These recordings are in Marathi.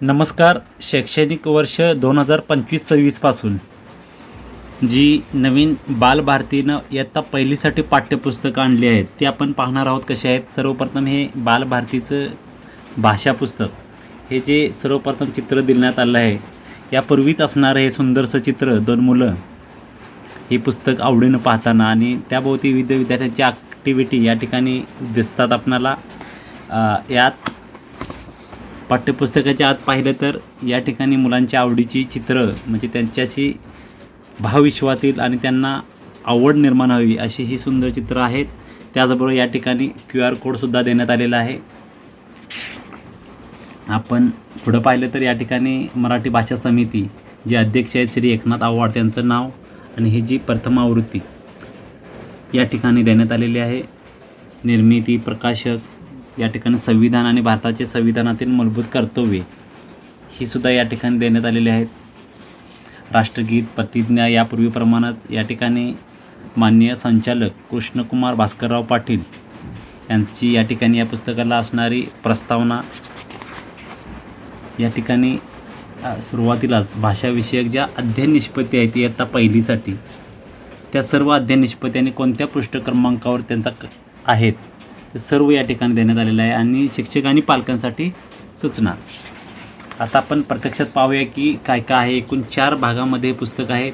नमस्कार शैक्षणिक वर्ष दोन हजार पंचवीस सव्वीसपासून जी नवीन बालभारतीनं इयत्ता पहिलीसाठी पाठ्यपुस्तकं आणली आहेत ती आपण पाहणार आहोत कसे आहेत. सर्वप्रथम हे बालभारतीचं भाषा पुस्तक हे जे सर्वप्रथम चित्र देण्यात आलं आहे यापूर्वीच असणारं हे सुंदरसं चित्र दोन मुलं हे पुस्तक आवडीनं पाहताना आणि त्याभोवती विविध विद्यार्थ्यांची ॲक्टिव्हिटी या ठिकाणी दिसतात आपणाला. यात पाठ्यपुस्तकाच्या आत पाहिलं तर या ठिकाणी मुलांच्या आवडीची चित्र म्हणजे त्यांच्याशी भावविश्वातील आणि त्यांना आवड निर्माण व्हावी अशी ही सुंदर चित्र आहेत. त्याचबरोबर या ठिकाणी क्यू आर कोडसुद्धा देण्यात आलेला आहे. आपण पुढं पाहिलं तर या ठिकाणी मराठी भाषा समिती जे अध्यक्ष आहेत श्री एकनाथ आव्हाड त्यांचं नाव आणि ही जी प्रथम आवृत्ती या ठिकाणी देण्यात आलेली आहे. निर्मिती प्रकाशक या ठिकाणी संविधान आणि भारताचे संविधानातील मूलभूत कर्तव्ये ही सुद्धा या ठिकाणी देण्यात आलेली आहेत. राष्ट्रगीत प्रतिज्ञा यापूर्वीप्रमाणेच या ठिकाणी माननीय संचालक कृष्णकुमार भास्करराव पाटील यांची या ठिकाणी या पुस्तकाला असणारी प्रस्तावना या ठिकाणी सुरुवातीलाच भाषाविषयक ज्या अध्ययन निष्पत्ती आहेत इयत्ता पहिलीसाठी. त्या सर्व अध्ययन निष्पत्ती आणि कोणत्या पृष्ठ क्रमांकावर त्यांचा क आहेत सर्व या ठिकाणी देण्यात आलेलं आहे आणि शिक्षक आणि पालकांसाठी सूचना. आता आपण प्रत्यक्षात पाहूया की काय काय आहे. एकूण चार भागामध्ये हे पुस्तक आहे.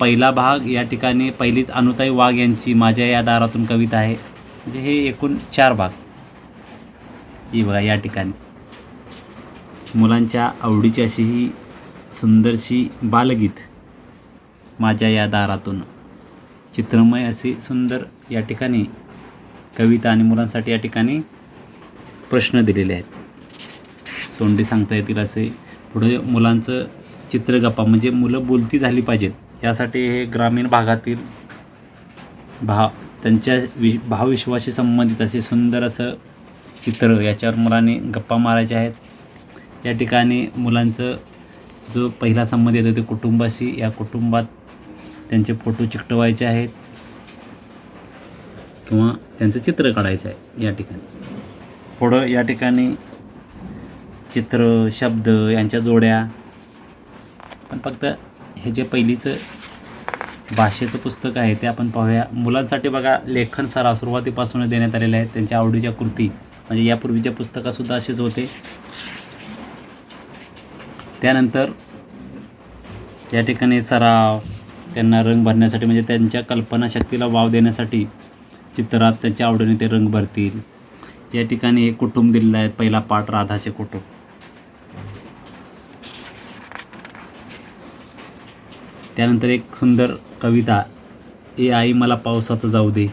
पहिला भाग या ठिकाणी पहिलीच अनुताई वाघ यांची माझ्या या दारातून कविता आहे. म्हणजे हे एकूण चार भाग. ही बघा या ठिकाणी. मुलांच्या आवडीची अशी ही सुंदरशी बालगीत माझ्या या दारातून. चित्रमय अशी सुंदर या ठिकाणी कविता आणि मुलांसाठी या ठिकाणी प्रश्न दिलेले आहेत. तोंडी सांगता येतील असे. पुढे मुलांचं चित्रगप्पा म्हणजे मुलं बोलती झाली पाहिजेत. यासाठी हे ग्रामीण भागातील भाव त्यांच्या वि भावविश्वाशी संबंधित असे सुंदर असं चित्र याच्यावर मुलांनी गप्पा मारायच्या आहेत. या ठिकाणी मुलांचं जो पहिला संबंध येतो ते कुटुंबाशी या कुटुंबात त्यांचे फोटो चिकटवायचे आहेत. किंवा त्यांचं चित्र काढायचं आहे या ठिकाणी. पुढं या ठिकाणी चित्र शब्द यांच्या जोड्या. पण फक्त हे जे पहिलीचं भाषेचं पुस्तक आहे ते आपण पाहूया. मुलांसाठी बघा लेखन सराव सुरुवातीपासून देण्यात आलेलं आहेत त्यांच्या आवडीच्या कृती म्हणजे यापूर्वीच्या पुस्तकासुद्धा असेच होते. त्यानंतर या ठिकाणी सराव त्यांना रंग भरण्यासाठी म्हणजे त्यांच्या कल्पनाशक्तीला वाव देण्यासाठी चित्रात त्यांच्या आवडीने ते रंग भरतील. या ठिकाणी हे कुटुंब दिलेलं आहे पहिला पाठ राधाचे कुटुंब. त्यानंतर एक सुंदर कविता ए आई मला पावसात जाऊ दे.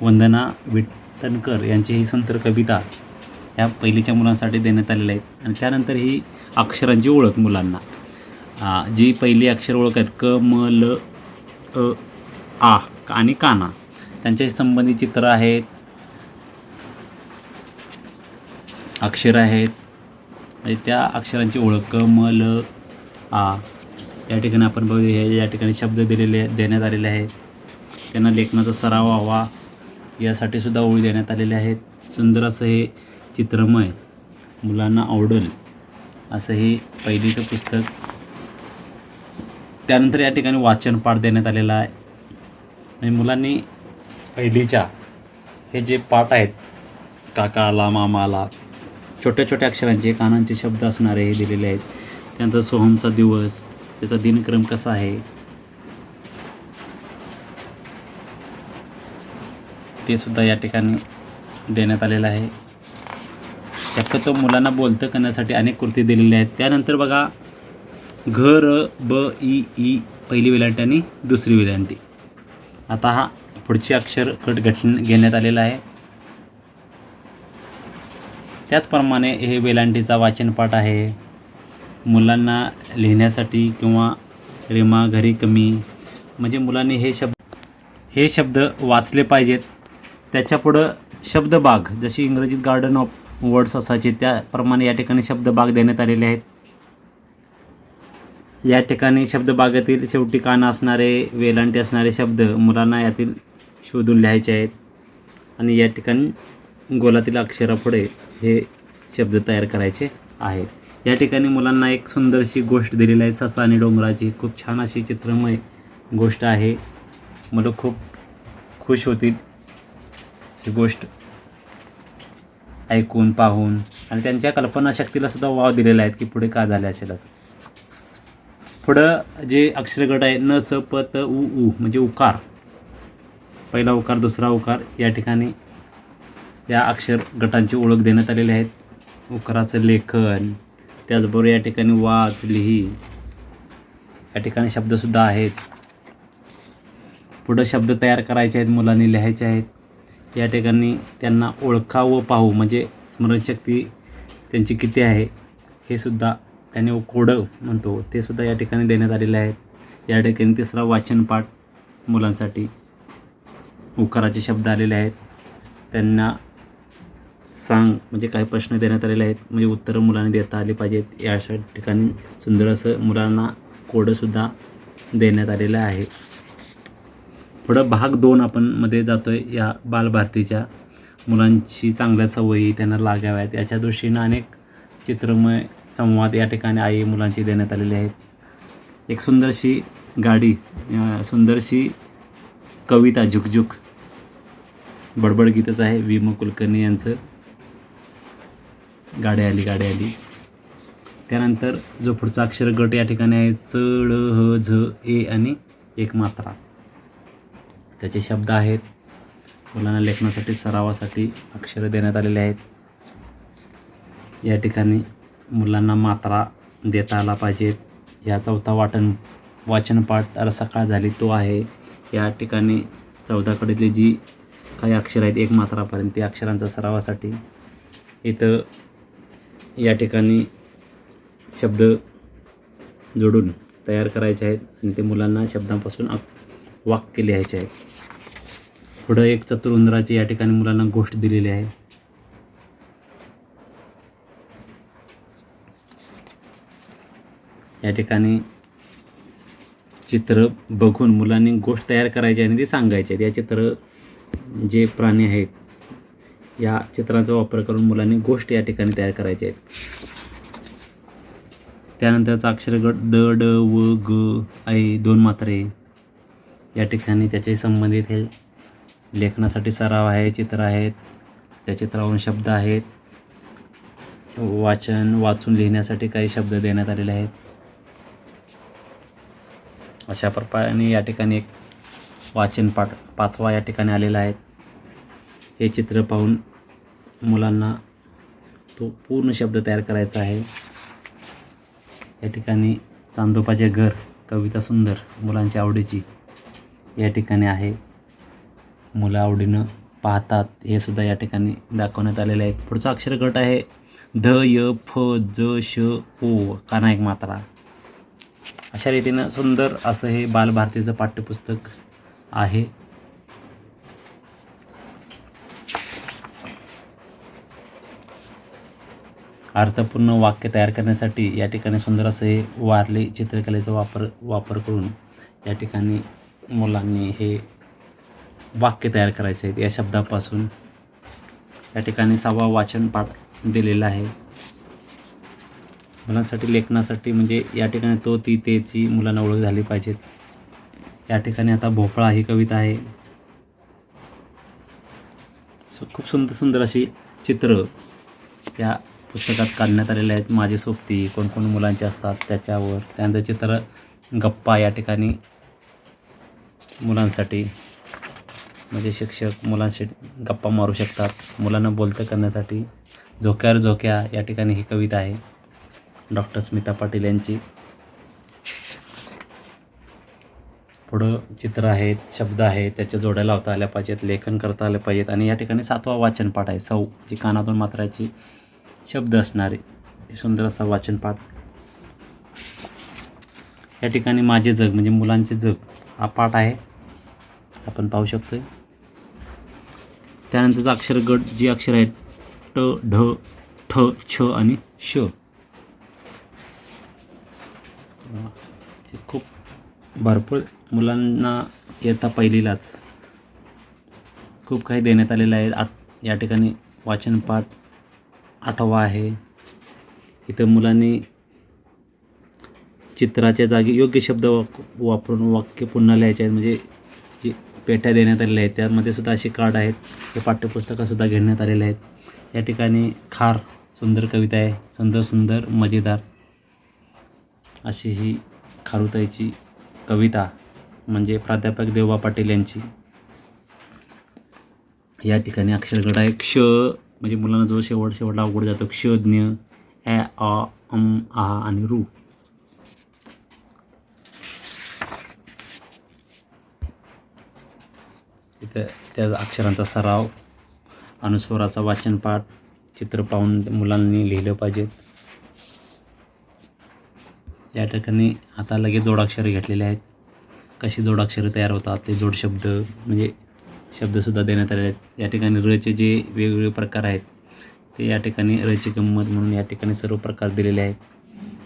वंदना विठ्ठणकर यांची ही सुंदर कविता ह्या पहिलीच्या मुलांसाठी देण्यात आलेल्या आहेत आणि त्यानंतर ही अक्षरांची ओळख मुलांना. आ, जी पहिली अक्षर ओळख आहेत क म ल अ आ आणि काना. त्यांच्याशी संबंधित चित्र आहेत. अक्षर आहेत. म्हणजे त्या अक्षरांची ओळख क म ल आ या ठिकाणी आपण बघू हे या ठिकाणी शब्द दिलेले देण्यात आलेले आहेत. त्यांना लेखनाचा सराव व्हावा यासाठी सुद्धा ओळी देण्यात आलेल्या आहेत. सुंदर असं हे चित्रमय मुलांना आवडेल असं हे पहिलीचं पुस्तक. त्यानंतर या ठिकाणी वाचन पाठ देण्यात आलेला आहे. म्हणजे मुलांनी पहिलीच्या हे जे पाठ आहेत काका आला मामा आला छोट्या छोट्या अक्षरांचे कानांचे शब्द असणारे हे दिलेले आहेत. त्यानंतर सोहमचा दिवस त्याचा दिनक्रम कसा आहे? ते सुद्धा या ठिकाणी देण्यात आलेलं आहे. शक्यतो मुलांना बोलतं करण्यासाठी अनेक कृती दिलेल्या आहेत. त्यानंतर बघा घ र ब ई ई पहिली वेलांटी आणि दुसरी वेलांटी. आता हा पुढचे अक्षर कट घट घेण्यात आलेला आहे. त्याचप्रमाणे हे वेलांटीचा वाचनपाठ आहे. मुलांना लिहिण्यासाठी किंवा रेमा घरी कमी म्हणजे मुलांनी हे शब्द हे शब्द वाचले पाहिजेत. त्याच्यापुढं शब्दबाग जशी इंग्रजीत गार्डन ऑफ वर्ड्स असायचे त्याप्रमाणे या ठिकाणी शब्दबाग देण्यात आलेले आहेत. या ठिकाणी शब्दबागेतील शेवटी कान असणारे वेलांटी असणारे शब्द मुलांना यातील शोधून लिहायचे आहेत. आणि या ठिकाणी गोलातील अक्षरापुढे हे शब्द तयार करायचे आहेत. या ठिकाणी मुलांना एक सुंदरशी गोष्ट दिलेली आहे. ससा आणि डोंगराची खूप छान अशी चित्रमय गोष्ट आहे. मुलं खूप खुश होतील. ही गोष्ट ऐकून पाहून आणि त्यांच्या कल्पनाशक्तीला सुद्धा वाव दिलेला आहे की पुढे का झाले असेल असं. पुढं जे अक्षरगट आहे न स प त उ उ म्हणजे उकार. पहिला उकार दुसरा उकार या ठिकाणी या अक्षर गटांची ओळख देण्यात आलेली आहेत. उकाराचं लेखन त्याचबरोबर या ठिकाणी वाच लिही या ठिकाणी शब्दसुद्धा आहेत. पुढं शब्द तयार करायचे आहेत मुलांनी लिहायचे आहेत. या ठिकाणी त्यांना ओळखा व पाहू म्हणजे स्मरणशक्ती त्यांची किती आहे हे सुद्धा त्यांनी कोडं म्हणतो. ते सुद्धा या ठिकाणी देण्यात आलेले आहेत. या ठिकाणी तिसरा वाचनपाठ मुलांसाठी उकाराचे शब्द आलेले आहेत. त्यांना सांग म्हणजे काही प्रश्न देण्यात आलेले आहेत. म्हणजे उत्तरं मुलांनी देता आली पाहिजेत. या अशा ठिकाणी सुंदर असं मुलांना कोडंसुद्धा देण्यात आलेलं आहे. पुढं भाग दोन आपण मध्ये जातो आहे या बालभारतीच्या मुलांची चांगल्या सवयी त्यांना लागाव्यात. याच्या दृष्टीनं अनेक चित्रमय संवाद या ठिकाणी आई मुलांची देण्यात आलेले आहेत. एक सुंदरशी गाडी सुंदरशी कविता झुकझुक. बडबड गीतच आहे. वि म कुलकर्णी यांचं. गाडी आली गाडी आली. त्यानंतर जो पुढचा अक्षर गट या ठिकाणी आहे चढ ह झ ए आणि एक मात्रा. त्याचे शब्द आहेत. मुलांना लेखनासाठी सरावासाठी अक्षरं देण्यात आलेले आहेत. या ठिकाणी मुलांना मात्रा देता आला पाहिजेत या चौथा वाटण वाचनपाठ. सकाळ झाली तो आहे. या ठिकाणी चौदाकडीतली जी काही अक्षर आहेत एक मात्रापर्यंत त्या अक्षरांचा सरावासाठी इथं या ठिकाणी शब्द जोडून तयार करायचे आहेत आणि ते मुलांना शब्दांपासून वाक्य लिहायचे आहेत पुढं एक चतुरुंदराची या ठिकाणी मुलांना गोष्ट दिलेली आहे. या ठिकाणी चित्र बघून मुलांनी गोष्ट तयार करायची आणि ती सांगायची. या चित्र जे प्राणी आहेत या चित्रांचा वापर करून मुलांनी गोष्ट या ठिकाणी तयार करायची आहेत. त्यानंतरचा अक्षरगट द ड व ग आई दोन मात्रे या ठिकाणी त्याचे संबंधित हे लेखनासाठी सराव आहे चित्र आहेत. त्या चित्रावरून शब्द आहेत. वाचन वाचून लिहिण्यासाठी काही शब्द देण्यात आलेले आहेत. अशा प्रकारे या ठिकाणी एक वाचन पाठ पाचवा या ठिकाणी आलेला आहे. हे चित्र पाहून मुलांना तो पूर्ण शब्द तयार करायचा आहे. या ठिकाणी चांदोपाचे घर कविता सुंदर मुलांच्या आवडीची या ठिकाणी आहे. मुलं आवडीनं पाहतात हे सुद्धा या ठिकाणी दाखवण्यात आलेले आहेत. पुढचा अक्षर गट आहे ध य फ ज श ओ काना एक मात्रा. अशा रीतीनं सुंदर असं हे बालभारतीचं पाठ्यपुस्तक आहे. अर्थपूर्ण वाक्य तयार करण्यासाठी या ठिकाणी सुंदर असं हे वारली चित्रकलेचा वापर वापर करून या ठिकाणी मुलांनी हे वाक्य तयार करायचे आहेत. या शब्दापासून या ठिकाणी सहावा वाचन पाठ दिलेला आहे. मुलांसाठी लेखनासाठी म्हणजे या ठिकाणी तो ती तेची मुलांना ओळख झाली पाहिजेत. या ठिकाणी आता भोपळा ही कविता आहे. खूप सुंदर सुंदर अशी चित्र या पुस्तकात काढण्यात आलेले आहेत. माझे सोबती कोणकोण मुलांचे असतात त्याच्यावर. त्यानंतर चित्र गप्पा या ठिकाणी मुलांसाठी म्हणजे शिक्षक मुलांशी गप्पा मारू शकतात. मुलांना बोलतं करण्यासाठी. झोक्यावर झोक्या या ठिकाणी ही कविता आहे. डॉक्टर स्मिता पाटील यांची. पुढं चित्र आहेत शब्द आहेत त्याच्या जोड्या लावता आल्या पाहिजेत लेखन करता आले पाहिजेत आणि या ठिकाणी सातवा वाचनपाठ आहे. सौ जी कानातून मात्राची शब्द असणारे सुंदर असा वाचनपाठ. या ठिकाणी माझे जग म्हणजे मुलांचे जग हा पाठ आहे. आपण पाहू शकतो त्यानंतरचा अक्षर गट जी अक्षर आहेत ट ढ ठ छ आणि श जे खूप भरपूर मुलांना येता पहिलीलाच. खूप काही देण्यात आलेलं आहे. आत या ठिकाणी वाचनपाठ आठवा आहे. इथं मुलांनी चित्राच्या जागी योग्य शब्द वाक वापरून वाक्य पुन्हा लिहायचे आहेत. म्हणजे जी पेट्या देण्यात आलेल्या आहेत त्यामध्ये सुद्धा असे कार्ड आहेत. हे पाठ्यपुस्तकंसुद्धा घेण्यात आलेले आहेत. या ठिकाणी खार सुंदर कविता आहे. सुंदर सुंदर मजेदार अशी ही खारुताईची कविता म्हणजे प्राध्यापक देवबा पाटील यांची. या ठिकाणी अक्षरगड आहे क्ष म्हणजे मुलांना जो शेवट शेवटला अवघड जातो क्षज्ञ ॲ आ अम आ आणि रू. इथं त्या अक्षरांचा सराव अनुस्वाराचा वाचनपाठ चित्र पाहून मुलांनी लिहिलं पाहिजे. या ठिकाणी आता लगेच जोडाक्षरं घेतलेले आहेत. कशी जोडाक्षरं तयार होतात ते जोडशब्द म्हणजे शब्दसुद्धा देण्यात आले आहेत. या ठिकाणी रचे जे वेगवेगळे प्रकार आहेत ते या ठिकाणी रची गंमत म्हणून या ठिकाणी सर्व प्रकार दिलेले आहेत.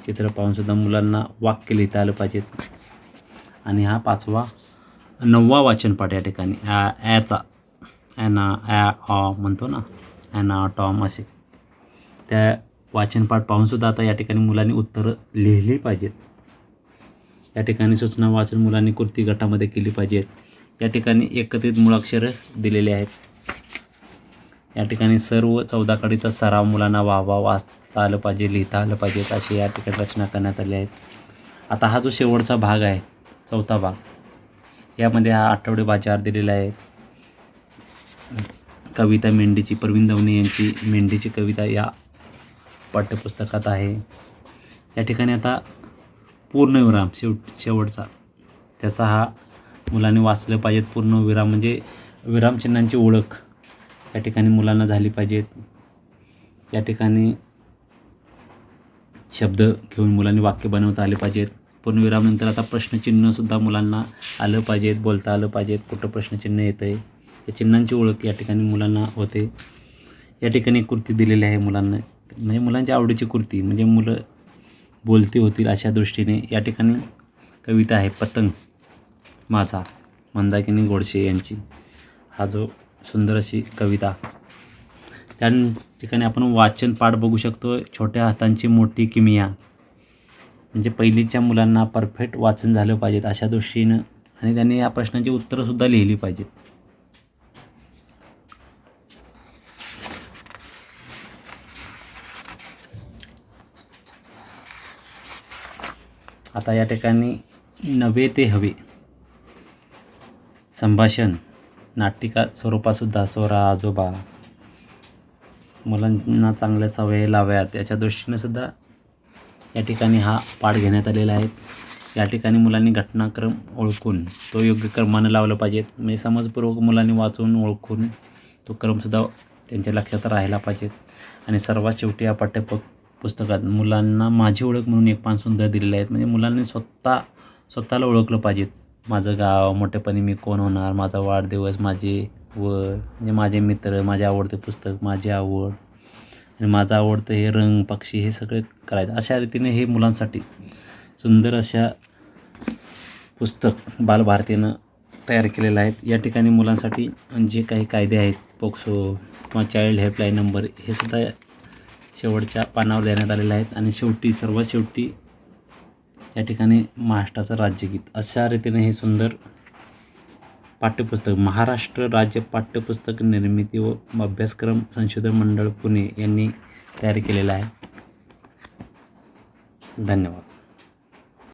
चित्र पाहूनसुद्धा मुलांना वाक्य लिहिता आलं पाहिजेत आणि हा पाचवा नववा वाचनपाठ या ठिकाणी ॲ ॲचा ॲना ॲ ऑ म्हणतो ना ॲना टॉम असे. त्या वाचनपाठ पाहूनसुद्धा आता या ठिकाणी मुलांनी उत्तरं लिहिली पाहिजेत. या ठिकाणी सूचना वाचन मुलांनी कृती गटामध्ये केली पाहिजेत. या ठिकाणी एकत्रित मुळाक्षरं दिलेले आहेत. या ठिकाणी सर्व चौदा कडीचा सराव मुलांना वाहवा वाचता आलं पाहिजे लिहिता आलं पाहिजेत असे या ठिकाणी रचना करण्यात आल्या आहेत. आता हा जो शेवटचा भाग आहे चौथा भाग यामध्ये हा आठवडे बाजार दिलेला आहे. कविता मेंढीची प्रवीण दवणे यांची मेंढीची कविता या पाठ्यपुस्तकात आहे. या ठिकाणी आता पूर्णविराम शेवट शेवटचा. त्याचा हा मुलांनी वाचलं पाहिजेत. पूर्णविराम म्हणजे विरामचिन्हांची ओळख या ठिकाणी मुलांना झाली पाहिजेत. या ठिकाणी शब्द घेऊन मुलांनी वाक्य बनवता आले पाहिजेत. पूर्णविरामनंतर आता प्रश्नचिन्हसुद्धा मुलांना आलं पाहिजेत बोलता आलं पाहिजेत. कुठं प्रश्नचिन्ह येतं आहे या चिन्हांची ओळख या ठिकाणी मुलांना होते. या ठिकाणी कृती दिलेली आहे मुलांना. म्हणजे मुलांच्या आवडीची कृती म्हणजे मुलं बोलती होतील अशा दृष्टीने. या ठिकाणी कविता आहे पतंग माझा मंदाकिनी गोडसे यांची. हा जो सुंदर अशी कविता. त्या ठिकाणी आपण वाचन पाठ बघू शकतो. छोट्या हातांची मोठी किमिया. म्हणजे पहिलीच्या मुलांना परफेक्ट वाचन झालं पाहिजेत अशा दृष्टीनं. आणि त्यांनी या प्रश्नांची उत्तरंसुद्धा लिहिली पाहिजेत. आता या ठिकाणी नवे ते हवे. संभाषण नाटिका स्वरूपातसुद्धा सोरा आजोबा मुलांना चांगल्या सवयी लाव्यात याच्या दृष्टीने सुद्धा या ठिकाणी हा पाठ घेण्यात आलेला आहे. या ठिकाणी मुलांनी घटनाक्रम ओळखून तो योग्य क्रमानं लावला पाहिजेत. म्हणजे समजपूर्वक मुलांनी वाचून ओळखून तो क्रमसुद्धा त्यांच्या लक्षात राहायला पाहिजेत. आणि सर्वात शेवटी या पाठ्यप पुस्तकात. मुलांना माझी ओळख म्हणून एक पान सुंदर दिलेले आहेत. म्हणजे मुलांनी स्वतः स्वतःला ओळखलं पाहिजेत. माझं गाव मोठेपणी मी कोण होणार? माझा वाढदिवस माझे व म्हणजे माझे मित्र माझे आवडते पुस्तक माझी आवड. आणि माझं आवडतं हे रंग पक्षी हे सगळे करायचं. अशा रीतीने हे मुलांसाठी सुंदर अशा पुस्तक बालभारतीनं तयार केलेलं आहे या ठिकाणी मुलांसाठी जे काही कायदे आहेत पोक्सो किंवा चाइल्ड हेल्पलाईन नंबर हे सुद्धा शेवटच्या पानावर देण्यात आलेल्या आहेत आणि शेवटी सर्वात शेवटी या ठिकाणी महाराष्ट्राचं राज्यगीत. अशा रीतीने हे सुंदर पाठ्यपुस्तक महाराष्ट्र राज्य पाठ्यपुस्तक निर्मिती व अभ्यासक्रम संशोधन मंडळ पुणे यांनी तयार केलेलं आहे. धन्यवाद.